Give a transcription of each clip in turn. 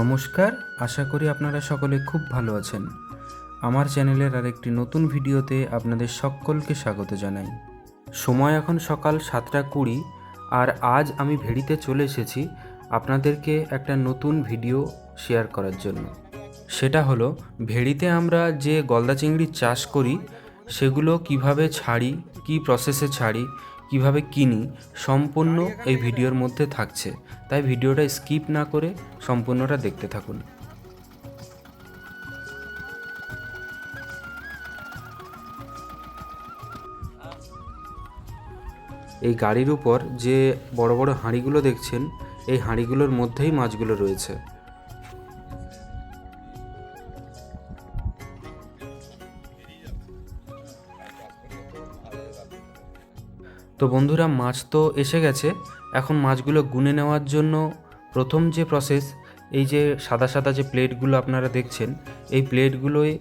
নমস্কার, আশা করি আপনারা সকলে খুব ভালো আছেন। আমার চ্যানেলের আরেকটি নতুন ভিডিওতে আপনাদের সকলকে স্বাগত জানাই। সময় এখন সকাল সাতটা কুড়ি, আর আজ আমি ভেড়িতে চলে এসেছি আপনাদেরকে একটা নতুন ভিডিও শেয়ার করার জন্য। সেটা হলো, ভেড়িতে আমরা যে গলদা চিংড়ির চাষ করি, সেগুলো কীভাবে ছাড়ি, কি প্রসেসে ছাড়ি কীভাবে কিনি সম্পূর্ণ এই ভিডিওর মধ্যে থাকছে। তাই ভিডিওটা স্কিপ না করে সম্পূর্ণটা দেখতে থাকুন। এই গাড়ির উপর যে বড় বড় হাঁড়িগুলো দেখছেন, এই হাঁড়িগুলোর মধ্যেই মাছগুলো রয়েছে। তো বন্ধুরা মাছ তো এসে গেছে। এখন মাছগুলো গুনে নেওয়ার জন্য প্রথম যে প্রসেস এই যে সাদা সাদা যে প্লেটগুলো আপনারা দেখছেন এই প্লেটগুলোয়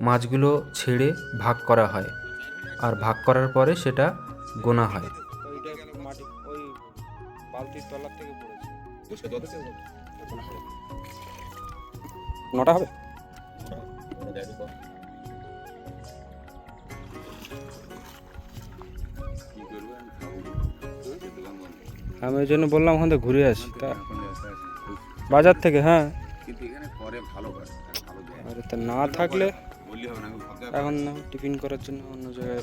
মাছগুলো ছেড়ে ভাগ করা হয়। আর ভাগ করার পরে সেটা গোনা হয়। নটা হবে? আমি ওই জন্য বললাম ওখান থেকে ঘুরে আসি। তা বাজার থেকে হ্যাঁ। কিন্তু এখানে পরে ভালো করে ভালো দেয়। আরে তা না থাকলে হবে না এখন না টিফিন করার জন্য অন্য জায়গায়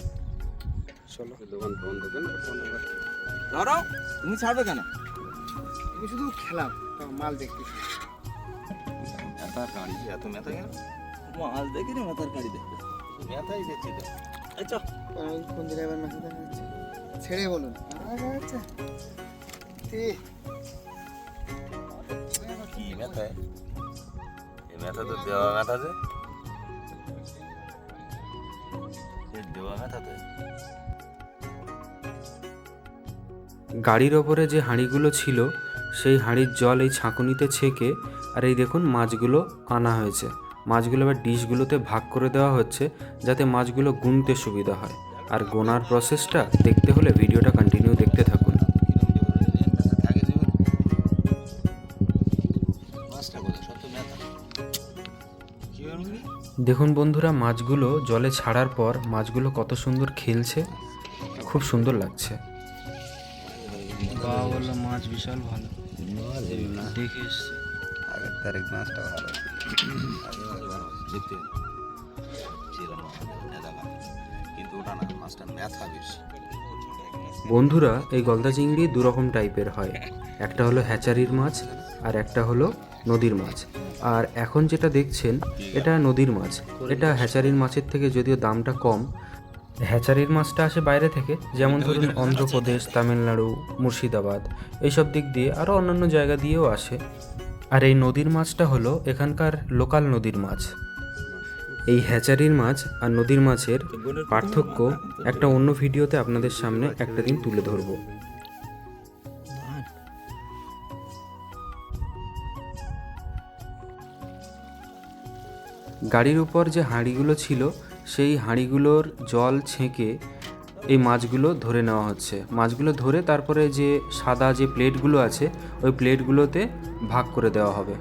চলো। দোকান তুমি ছাড়বে কেন? তুমি শুধু খেলাম মাল দেখতে। গাড়ি এত মেথা কেন? মাল দেখি রে মাথার গাড়ি দেখবে মেথাই দেখছি তো। আচ্ছা কোন জায়গায় আবার দেখা যাচ্ছে? ছেড়ে বলুন। আচ্ছা। কি মেথা এই মেথা তো দেওয়া মেথা যে এই দেওয়া মেথা গাড়ির ওপরে যে হাঁড়িগুলো ছিল সেই হাঁড়ির জল এই ছাঁকুনিতে ছেঁকে আর এই দেখুন মাছগুলো আনা হয়েছে। মাছগুলো এবার ডিশগুলোতে ভাগ করে দেওয়া হচ্ছে যাতে মাছগুলো গুনতে সুবিধা হয়। আর গোনার প্রসেসটা দেখতে হলে ভিডিওটা কন্টিনিউ দেখতে থাকুন। দেখুন বন্ধুরা মাছগুলো জলে ছাড়ার পর মাছগুলো কত সুন্দর খেলছে খুব সুন্দর লাগছে। বাবা মাছ বিশাল ভালো। দেখে এসছে। আগের তারিখ মাছটা ভালো। দেখতে কিন্তু ওটা না মাছটা মেথা বেশি। বন্ধুরা এই গলদা চিংড়ি দু রকম টাইপের হয়। একটা হলো হ্যাচারির মাছ আর একটা হলো নদীর মাছ। আর এখন যেটা দেখছেন এটা নদীর মাছ। এটা হ্যাচারির মাছের থেকে যদিও দামটা কম হ্যাচারির মাছটা আসে বাইরে থেকে যেমন ধরুন অন্ধ্রপ্রদেশ তামিলনাড়ু মুর্শিদাবাদ এইসব দিক দিয়ে আরও অন্যান্য জায়গা দিয়েও আসে। আর এই নদীর মাছটা হলো এখানকার লোকাল নদীর মাছ। এই হ্যাচারির মাছ আর নদীর মাছের পার্থক্য একটা অন্য ভিডিওতে আপনাদের সামনে একটা দিন তুলে ধরবো। গাড়ির উপর যে হাঁড়িগুলো ছিল, সেই হাঁড়িগুলোর জল ছেঁকে এই মাছগুলো ধরে নেওয়া হচ্ছে। মাছগুলো ধরে তারপরে যে সাদা যে প্লেটগুলো আছে, ওই প্লেটগুলোতে ভাগ করে দেওয়া হবে।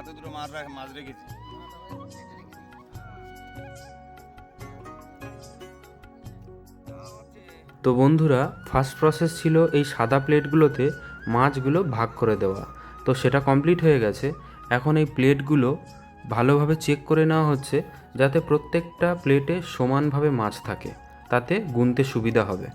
হাতে দুটো মাছ মাছ রেখেছি। তো বন্ধুরা ফার্স্ট প্রসেস ছিল এই সাদা প্লেটগুলোতে মাছগুলো ভাগ করে দেওয়া। তো সেটা কমপ্লিট হয়ে গেছে। এখন এই প্লেটগুলো ভালোভাবে চেক করে নেওয়া হচ্ছে, যাতে প্রত্যেকটা প্লেটে সমানভাবে মাছ থাকে। তাতে গুনতে সুবিধা হবে।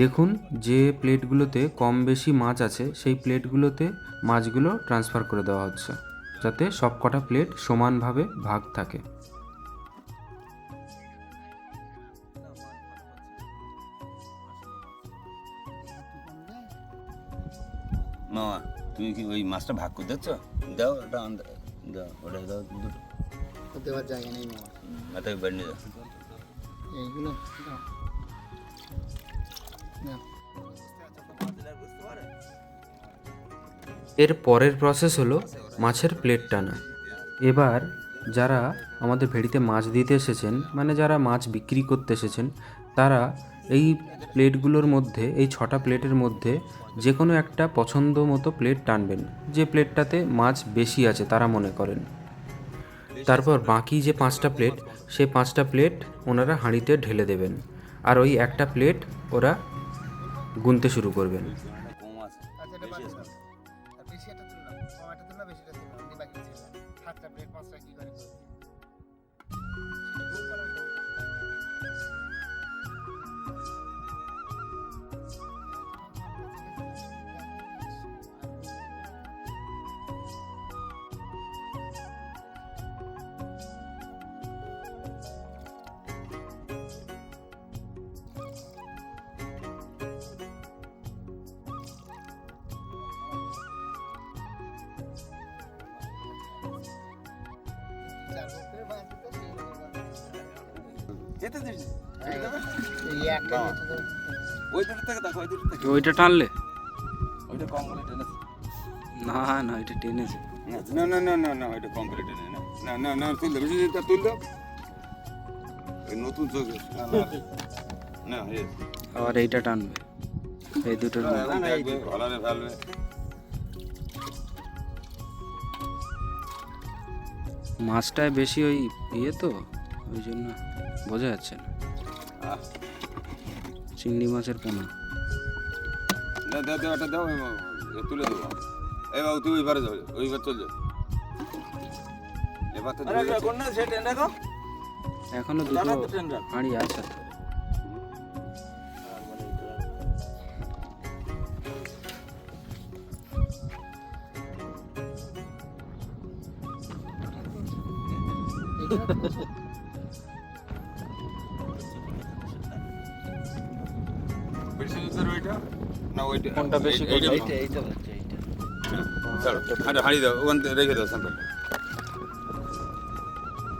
দেখুন যে প্লেটগুলোতে কম বেশি মাছ আছে সেই প্লেটগুলোতে মাছগুলো ট্রান্সফার করে দেওয়া হচ্ছে যাতে সব কটা প্লেট সমানভাবে ভাগ থাকে। মামা তুমি কি ওই মাছটা ভাগ করে দিচ্ছ? দাও ওটা দাও ওটা দাও দুটো। দেওয়ার জায়গা নেই মামা। মাথায় বেড়ে দাও এইগুলো। এর পরের প্রসেস হলো মাছের প্লেট টানা। এবার যারা আমাদের ভেড়িতে মাছ দিতে এসেছেন মানে যারা মাছ বিক্রি করতে এসেছেন, তারা এই প্লেটগুলোর মধ্যে, এই ছটা প্লেটের মধ্যে যে কোনো একটা পছন্দ মতো প্লেট টানবেন। যে প্লেটটাতে মাছ বেশি আছে তারা মনে করেন। তারপর বাকি যে পাঁচটা প্লেট সেই পাঁচটা প্লেট ওনারা হাঁড়িতে ঢেলে দেবেন। আর ওই একটা প্লেট ওরা গুনতে শুরু করবেন। ওই থেকে দেখো ওই থেকে ওইটা টানলে ওইটা কম করে টেনেছে না না এটা টেনেছে না না না না না ওইটা কম করে টেনে না না না না তুল দাও বেশি ওই নতুন চোখ না ইয়ে আবার এইটা টানবে এই দুটোর ফেলবে মাছটায় বেশি ওই ইয়ে তো ওই জন্য বোঝা যাচ্ছে না। চিংড়ি মাছের পোনা। দাও তুলে দেবো। এই বাবু তুই ওইবারে যাও ওইবার চল যাও এবার তো। এখনও দুটো হাঁড়ি আছে। বেশি জুতোর ওইটা না ওইটা কোনটা বেশি এই- এইটা কোনটা? নাও। চলো হাঁড়ি হাঁড়ি দাও ওখান থেকে রেখে দাও স্যাম্পল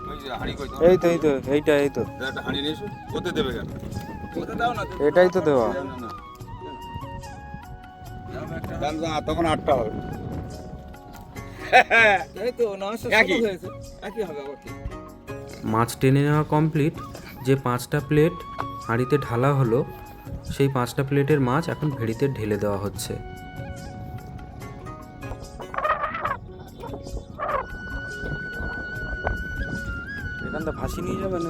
ওই যে হাঁড়ি কই এই তো এই তো এইটা এই তো একটা নিয়ে ওতে দেবে কেন ওতে দাও না এটাই তো দেওয়া না, না, না। দাম দাম, তখন আটটা হবে মাছ টেনে নেওয়া কমপ্লিট যে পাঁচটা প্লেট হাঁড়িতে ঢালা হলো সেই পাঁচটা প্লেটের মাছ এখন ভেড়িতে ঢেলে দেওয়া হচ্ছে। এখান থেকে ভাসি নিয়ে যাবেন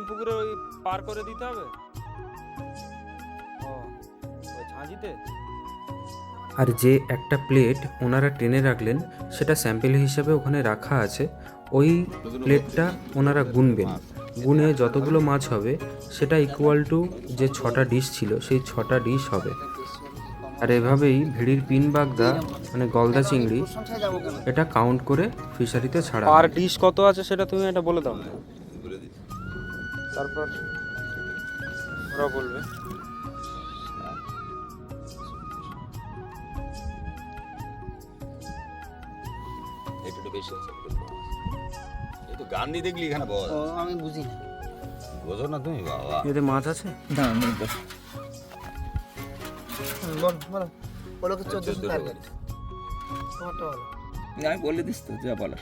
নতুন পুকুরে ওই পার করে দিতে হবে? ও ওই ঝাঁঝিতে? আর যে একটা প্লেট ওনারা টেনে রাখলেন সেটা স্যাম্পেল হিসেবে ওখানে রাখা আছে। ওই প্লেটটা ওনারা গুনবেন। গুনে যতগুলো মাছ হবে সেটা ইকুয়াল টু যে ছটা ডিশ ছিল সেই ছটা ডিশ হবে। আর এভাবেই ভিড়ির পিন বাগদা মানে গলদা চিংড়ি? এটা কাউন্ট করে ফিশারিতে ছাড়া আর ডিশ কত আছে সেটা তুমি এটা বলে দাও। তারপর ওরা বলবে। গান দেখলি এখানে বল। আমি বুঝি না। বোঝো না তুমি বাবা। এতে মাছ আছে? না আমি বল বল। বলো কি চোদ্দশো আমি বলে দিস তো যা বলার।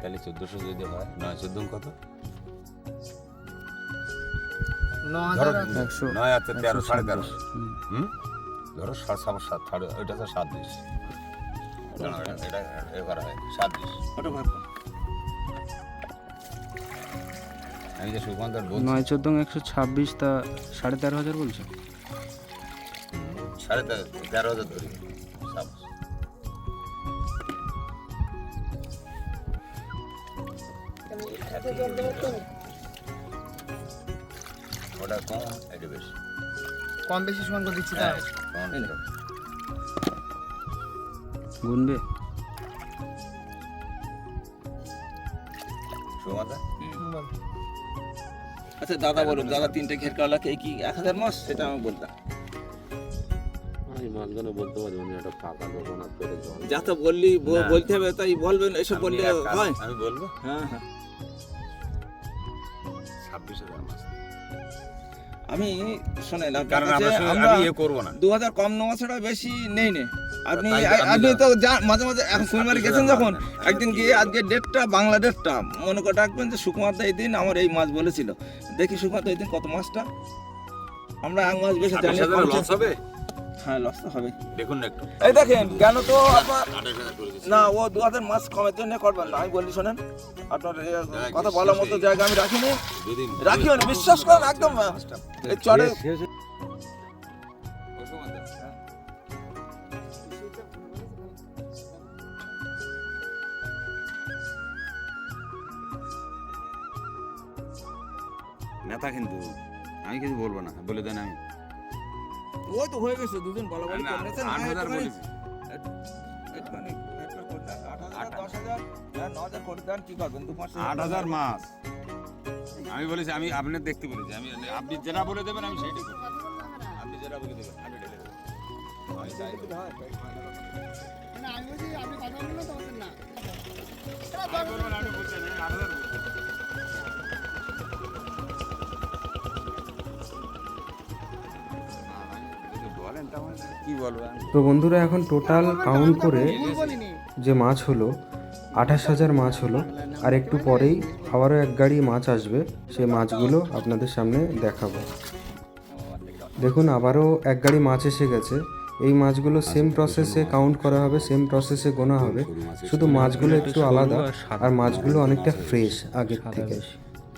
তাহলে চোদ্দশো যদি হয় নয় চোদ্দ কত? নয় আছে তেরো সাড়ে তেরো হুম। ধরো সাত সাড়ে ওইটা তো সাত দিস এটা এ করা হয় সাত দিস ওটা আমি যে সুকান্তর বলছি। নয় চোদ্দ একশো ছাব্বিশ তা সাড়ে তেরো হাজার বলছো? সাড়ে তেরো তেরো হাজার ধরি। ওটা কম এটা বেশি কম বেশি সমান করে দিচ্ছি হ্যাঁ, কম এরকম। গুনবে। আচ্ছা দাদা বলুন দাদা তিনটে ঘের কালা কে কি এক হাজার মাস? সেটা আমি বলতাম। মাঝখানে বলতে পারি উনি একটা ফাঁকা দোকান আর যা তো বললি বলতে হবে তাই বলবেন এসব বললে হয়? আমি বলব? হ্যাঁ হ্যাঁ। আমি শোনেন কারণ আমরা ইয়ে করব না। দু হাজার কম নেওয়া ছাড়া বেশি নেই নে। আপনি আপনি তো মাঝে মাঝে এখন গেছেন যখন একদিন গিয়ে আজকে ডেটটা বাংলা ডেটটা মনে করে রাখবেন যে সুকুমার দা এই দিন আমার এই মাছ বলেছিল। দেখি সুকুমার দা এই দিন কত মাছটা আমরা এক মাছ বেশি জানি হবে? হ্যাঁ লস তো হবে দেখুন না একটু। এই দেখেন কেন তো আপনার। না ও দু হাজার মাছ কমের জন্য করবেন না। আমি বলি শোনেন আপনার কথা বলার মতো জায়গা আমি রাখিনি। রাখিও না বিশ্বাস করেন একদম এই চড়ে নেতা কিন্তু আমি কিছু বলব না বলে দেন আমি। ওই তো হয়ে গেছে দুদিন বলা বলি না, আট না, হাজার বলেছি। আট হাজার, দশ হাজার, ন হাজার করে দেন, কি দু পাঁচশো আট হাজার মাস। আমি বলেছি আমি আপনার দেখতে বলেছি আমি আপনি যেটা বলে দেবেন আমি করব। আপনি যেটা বলে দেবেন আমি ঢেলে। না, বলছি আপনি কথা তো তো বন্ধুরা, এখন টোটাল কাউন্ট করে যে মাছ হলো, আঠাশ হাজার মাছ হলো, আর একটু পরেই আবারও এক গাড়ি মাছ আসবে, সেই মাছগুলো আপনাদের সামনে দেখাবো। দেখুন, আবারও এক গাড়ি মাছ এসে গেছে। এই মাছগুলো সেম প্রসেসে কাউন্ট করা হবে সেম প্রসেসে গোনা হবে। শুধু মাছগুলো একটু আলাদা, আর মাছগুলো অনেকটা ফ্রেশ আগের থেকে।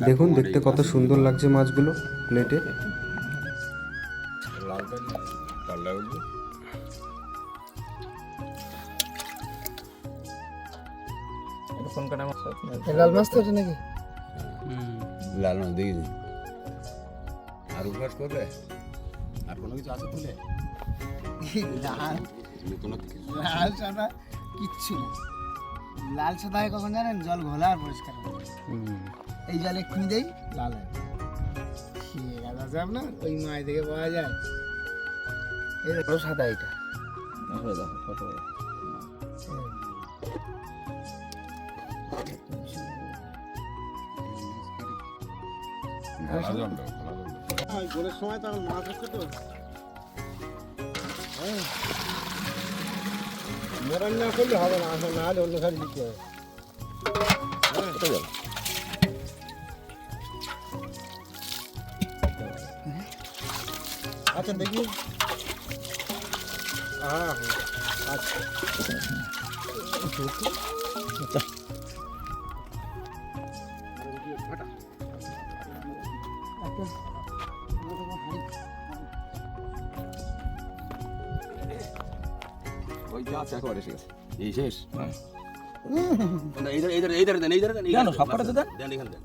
দেখুন, দেখতে কত সুন্দর লাগছে মাছগুলো প্লেটে আমার লাল মাছ তো নাকি? লাল মাছ দেখি আর উপবাস করবে? আর কোনো কিছু আছে তুলে? লাল। লাল সাদা কিচ্ছু না লাল সাদা কখন জানেন? জল ঘোলা আর পরিষ্কার এই জল এক্ষুনি দেই লাল হয় খেয়ে গেল আপনার ওই মাছ থেকে পাওয়া যায়। সাদা এটা। দাও। গোলের সময় তো আমার মাছ হচ্ছে তো। মরণ না করলে হবে না আসলে না হলে অন্য খালি দিতে হবে। আচ্ছা দেখি। হ্যাঁ হ্যাঁ আচ্ছা ওই যা আছে একবার এই শেষ সব দেন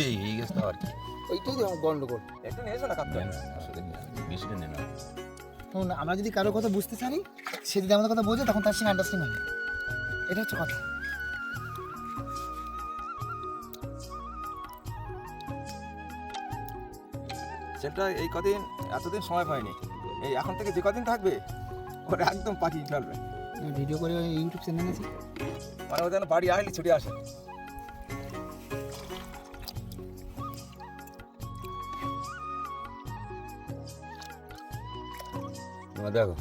এই এই গেছে আর কি ওইটাই গন্ডগোল একটু নিয়ে এসো না কাটতে আসলে বেশিটা না। শুনুন আমরা যদি কারোর কথা বুঝতে চাই সে যদি আমাদের কথা বোঝে তখন তার সঙ্গে আন্ডারস্ট্যান্ড হবে। এটা হচ্ছে কথা। সেটা এই কদিন এতদিন সময় পাইনি। এই এখন থেকে যে কদিন থাকবে ওরা একদম পাঠিয়ে ফেলবে। ভিডিও করে ইউটিউব চ্যানেল আছে। মানে ওদের বাড়ি আসলে ছুটে আসে তোমরা দেখো।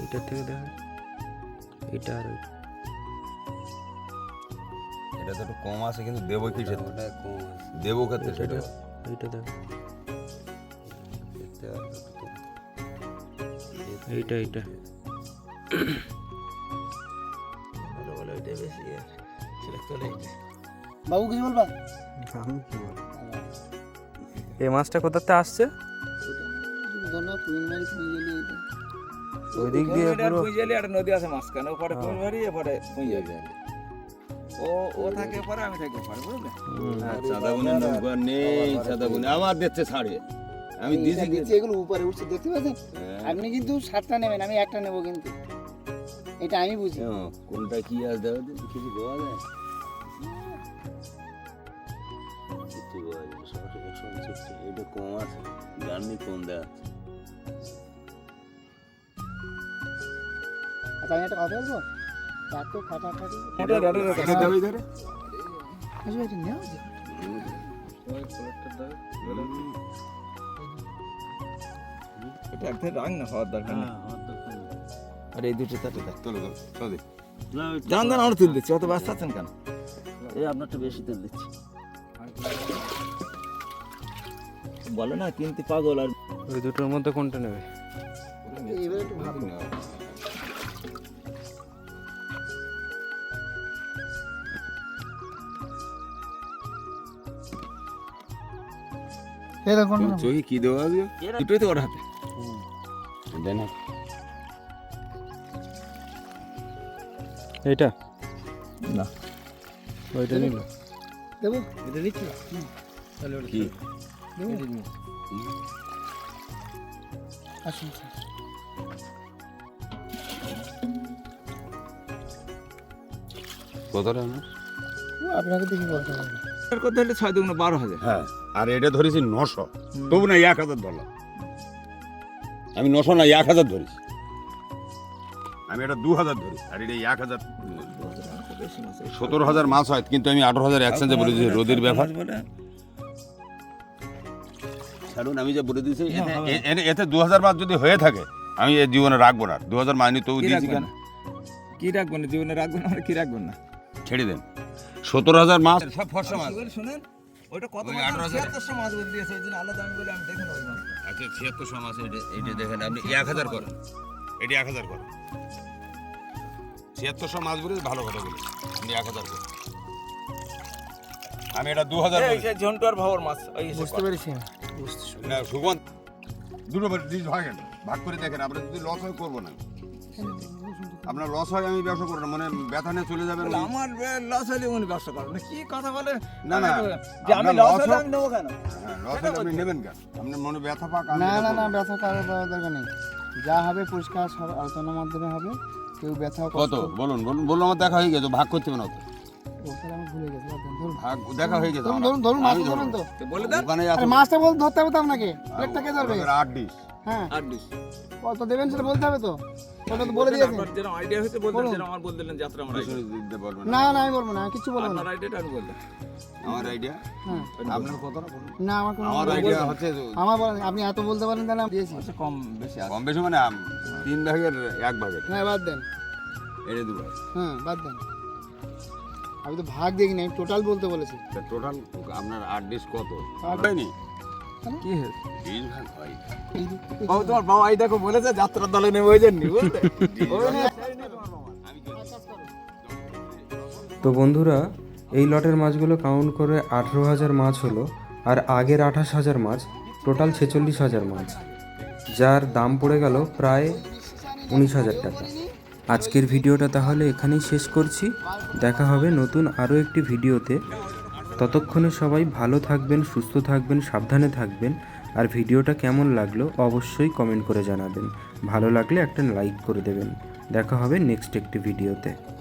এইটার থেকে দেখা। এটা আর। এটা তো একটু কম আছে কিন্তু দেবো কি সেটা? দেবো ক্ষেত্রে সেটা। এইটা দেখ। এইটা। এইটা। বাবু কিছু বলবা? এই মাছটা কোথাতে আসছে? ওই দিক দিয়ে পুরো পুঁজেলি একটা নদী আছে মাঝখানে ওপরে কুমিরবাড়ি এপরে পুঁজেলি ও ও থাকে পরে আমি থাকি পরে বুঝলে? সাদাবুনি নৌকা নেই আবার দেখছে ছাড়ে। আমি দিয়েছি এগুলো উপরে উঠছে দেখতে পাচ্ছেন? আপনি কিন্তু সাতটা নেবেন আমি একটা নেব কিন্তু। এটা আমি বুঝি। হ্যাঁ, কোনটা কি আছে দেখো তো, কিছু পাওয়া যায়? এটা কম আছে জার্নি কম দেখাচ্ছে আচ্ছা আমি একটা কথা বলব? এত খাটাখাটি এটা আসবে এটা নেওয়া এটা একটা রাং না হওয়ার দরকার আর এই দুটো তাতে দেখ। চলো চলো চলো দে। জান জান আমরা তুল দিচ্ছি। অত ব্যস্ত আছেন কেন? এই আপনারটা বেশি তেল দিচ্ছি। বলে না কিনতে পাগল আর ওই দুটোর মধ্যে কোনটা নেবে? এবার একটু ভাবো এই চোখে কি দেওয়া দুটোই তো ওর হাতে। এইটা? না। ওইটা নিল দেবো? এটা দিচ্ছি কি? দেবো? আসুন কতটা না আপনাকে দেখি বলতে হবে। কথা হলে ছয় দুগুণ বারো হাজার? হ্যাঁ আর এটা ধরেছি নশো। তবু না এক হাজার আমি নশো না এক হাজার ধরেছি। আমি এটা দু হাজার ধরি আর এটা এক হাজার বেশি সতেরো হাজার মাছ হয় কিন্তু আমি আঠারো হাজার একসঙ্গে বলে দিয়েছি রোদের ব্যাপার। বলে ছাড়ুন আমি যে বলে দিয়েছি এতে- এ- এ- এতে দু হাজার মাছ যদি হয়ে থাকে আমি এ জীবনে রাখব না। দু হাজার মাইনি তবু দিয়েছি কেন? কি রাখবেন? না জীবনে রাখবেন না কি রাখবেন না? ছেড়ে দেন। সতেরো হাজার মাছ সব ফর্সা মাছ। শুনেন ওইটা কত। ছিয়াত্তরশো মাছ বলে দিয়েছে ওই দিন আলাদা আমি বলে আমি দেখে নেব। আচ্ছা ছিয়াত্তরশো মাছ এটা এটা দেখেন আপনি এক হাজার করেন। এটি এক হাজার করেন। ছিয়াত্তরশো মাছ ভালো কথা এক হাজার আমি এটা দু হাজার ঝন্টু আর ভাবর মাছ বুঝতে পেরেছি। না সুগন্ধ। দুটো ডিশ ভাগেন ভাগ করে দেখেন আপনার যদি লস হয় করব না। আপনার লস হয় আমি ব্যবসা করব না মানে ব্যথা নিয়ে চলে যাবেন আমার লস হলে উনি ব্যবসা করবেন না। কি কথা বলে? না, না, যে আমি লস হলে আমি নেব কেন? লস হলে আপনি নেবেন কেন? আপনার মনে ব্যথা পাক না না না ব্যথা কারোর দরকার নেই। যা হবে পরিষ্কার সব আলোচনার মাধ্যমে হবে। কেউ ব্যথা কত? বলুন বলুন বলুন আমার দেখা হয়ে গেছে ভাগ করতে হবে না তো বলতে আমি ভুলে গেছি বাদ দেন, ধরুন। ভাগ দেখা হয়ে গেছে ধরুন ধরুন ধরুন আমি ধরুন তো। বলে দেন। মাছটা বলতে ধরতে হবে তো আপনাকে। প্লেটটা কে ধরবে? আট ডিশ হ্যাঁ। কত দেবেন সেটা বলতে হবে তো? ওটা তো বলে দিয়েছেন। আপনার যেরকম আইডিয়া হয়েছে বলতেন যেরকম আমার বলে দিলেন যাত্রা আমার দিতে পারবেন না। না আমি বলব না বলব না। আপনার আইডিয়াটা আমি বললাম। আমার আইডিয়া হ্যাঁ। আপনার না আমার কোনো আমার আইডিয়া হচ্ছে আমার বলেন আপনি এত বলতে পারেন তাহলে আমি দিয়েছি। আচ্ছা কম বেশি কম বেশি মানে তিন ভাগের এক ভাগের। হ্যাঁ বাদ দেন। এটা দু ভাগ হ্যাঁ বাদ দেন। আমি তো ভাগ দেখিনি আমি টোটাল বলতে বলেছি। টোটাল আপনার আট ডিশ কত? হয়নি কি হয়েছে? ডিশ ভাগ এই যে- বাবু তোমার বাবা এই দেখো বলেছে যাত্রার দলে নেবে ওই জন্য বুঝলে? ওই নিয়ে- তো বন্ধুরা এই লটের মাছগুলো কাউন্ট করে আঠেরো হাজার মাছ হলো আর আগের আঠাশ হাজার মাছ টোটাল ছেচল্লিশ হাজার মাছ যার দাম পড়ে গেল প্রায় উনিশ হাজার টাকা। আজকের ভিডিওটা তাহলে এখানেই শেষ করছি। দেখা হবে নতুন আরও একটি ভিডিওতে। ততক্ষণে সবাই ভালো থাকবেন, সুস্থ থাকবেন, সাবধানে থাকবেন। আর ভিডিওটা কেমন লাগল অবশ্যই কমেন্ট করে জানাবেন। ভালো লাগলে একটা লাইক করে দেবেন। দেখা হবে নেক্সট একটি ভিডিওতে।